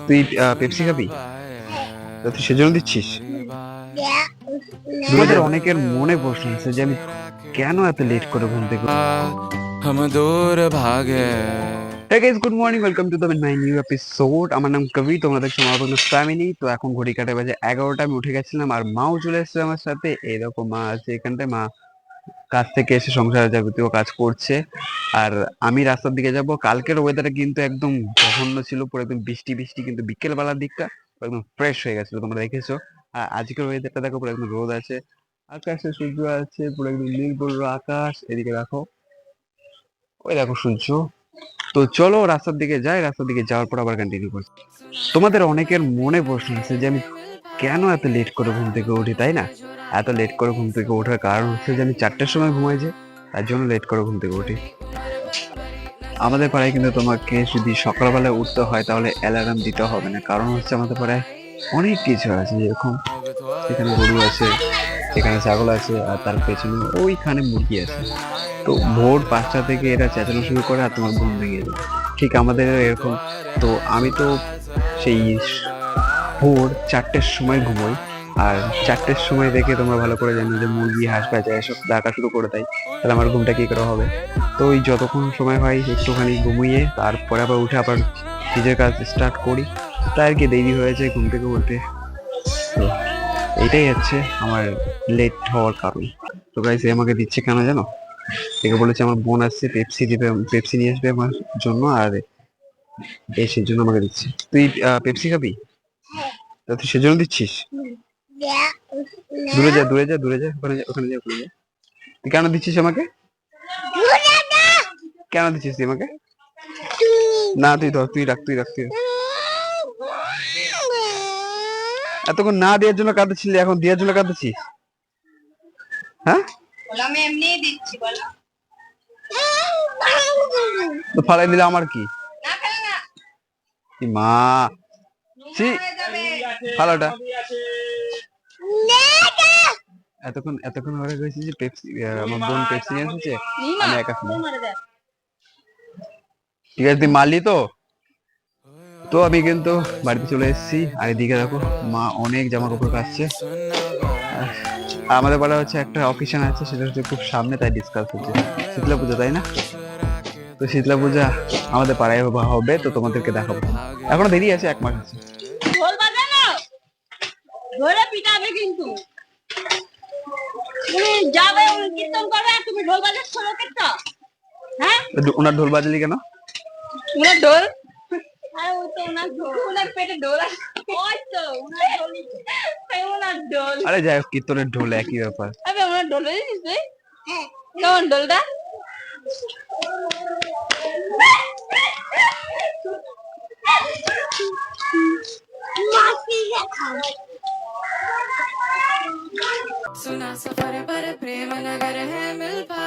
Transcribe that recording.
তুই আহ, পেপসি খাবি তা তুই সেজন্য দিচ্ছিস তোমাদের অনেকের মনে প্রশ্ন আছে যে আমি কেন এত লেট করে ঘুম থেকে हम दूर भागे hey guys good morning welcome to the my new episode আমার নাম কবি তোমরা দেখছো আমার কোনো ফ্যামিলি তো এখন ঘড়ি কাটে বাজে এগারোটা আমি উঠে গেছিলাম আর মাও চলে এসেছে আমার সাথে এইরকম মা আছে এখানটায় মা কাজ থেকে এসে সংসার যাবতীয় কাজ করছে। আর আমি রাস্তার দিকে যাব। কালকের ওয়েদারটা কিন্তু একদম জঘন্য ছিল, পুরো একদম বৃষ্টি বৃষ্টি, কিন্তু বিকেল বেলার দিকটা একদম ফ্রেশ হয়ে গেছিল, তোমরা দেখেছ। আর আজকের ওয়েদারটা দেখো, পুরো একদম রোদ আছে। আকাশে সূর্য আছে, পুরো একদম নীল আকাশ। এদিকে দেখো, ওই দেখো সূর্য। তো চলো রাস্তার দিকে যাই, রাস্তার দিকে যাওয়ার পর আবার কন্টিনিউ করছি। তোমাদের অনেকের মনে প্রশ্ন আছে যে আমি কেন এত লেট করে ঘুম থেকে উঠি, তাই না? এত লেট করে ঘুম থেকে ওঠার কারণ হচ্ছে যে আমি চারটের সময় ঘুমাই যাই তার জন্য লেট করে ঘুম থেকে উঠি। আমাদের পাড়ায় কিন্তু তোমাকে যদি সকালবেলায় উঠতে হয় তাহলে অ্যালার্ম দিতে হবে না। কারণ হচ্ছে আমাদের পাড়ায় অনেক কিছু আছে যেরকম এখানে গরু আছে, এখানে ছাগল আছে, আর তার পেছনে ওইখানে মুরগি আছে। তো ভোর পাঁচটা থেকে এরা চেঁচানো শুরু করে আর তোমার ঘুম ভেঙে যায়। ঠিক আমাদের এরকম। তো আমি তো সেই ভোর চারটের সময় ঘুমোই। আর চারটের সময় দেখে তোমরা ভালো করে জানো যে মুরগি হাঁস বাজা এসব ডাকা শুরু করে দেয়। তাহলে আমার ঘুমটা কী করে হবে? তো ওই যতক্ষণ সময় হয় একটুখানি ঘুমিয়ে তারপরে আবার উঠে আবার নিজের কাজ স্টার্ট করি। তাই আর কি দেরি হয়ে যায় ঘুম থেকে উঠতে তো এইটাই হচ্ছে আমার লেট হওয়ার কারণ। তো গাইস আমাকে দিচ্ছে কেন জানো? থেকে বলেছে আমার বোন আসছে পেপসি দিবে পেপসি নিয়ে আসবে আমার জন্য আর এই সেই জন্য আমাকে দিচ্ছে। তুই পেপসি খাবি? তা তুই সেজন্য দিচ্ছিস? দূরে যা দূরে যা দূরে যা ওখানে যা ওখানে যা ওখানে যা। তুই কেন দিচ্ছিস আমাকে? কেন দিচ্ছিস তুই আমাকে? না তুই ধর তুই রাখ তুই রাখ তুই। এতক্ষণ না দেওয়ার জন্য কাঁদছিলি এখন দেওয়ার জন্য কাঁদছিস? হ্যাঁ? বলো আমি এমনিই দিচ্ছি বলো। তো ফালাই দিলে আমার কি? না ফেলে না। কি মা? হয়ে ভালোটা এতক্ষণ এতক্ষণ হয়ে গেছে যে পেপসি আমার বোন পেপসি নিয়ে এসেছে আমি একা খাব। ঠিক আছে তুই মারলি তো? তো আমি কিন্তু বাড়িতে চলে এসেছি আর এদিকে দেখো মা অনেক জামা কাপড় কাচছে। আর আমাদের পাড়া হচ্ছে একটা অকেশন আছে সেটা হচ্ছে খুব সামনে তাই ডিসকাস হচ্ছে। শীতলা পূজা তাই না? তো শীতলা পূজা আমাদের পাড়ায় হবে- হবে তো তোমাদেরকে দেখাবো। এখনও দেরি আছে এক মাস আছে। ঢোল বাজানো? ধরে পিটাবে কিন্তু। তুমি যাবে উনি কীর্তন করবে আর তুমি ঢোল বাজাচ্ছ লোকের তো। হ্যাঁ? ওনার ঢোল বাজালি কেন? ওনার ঢোল? আরে ওই তো ওনার ঢোল। ওনার পেটে ঢোল ওই তো ওনার ঢোল। ওনার ঢোল। আরে যাই হোক কীর্তনের ঢোল একই ব্যাপার। আবে ওনার ঢোল তুই? কেমন ঢোলটা? सुना सफ़र पर प्रेम नगर है मिल पा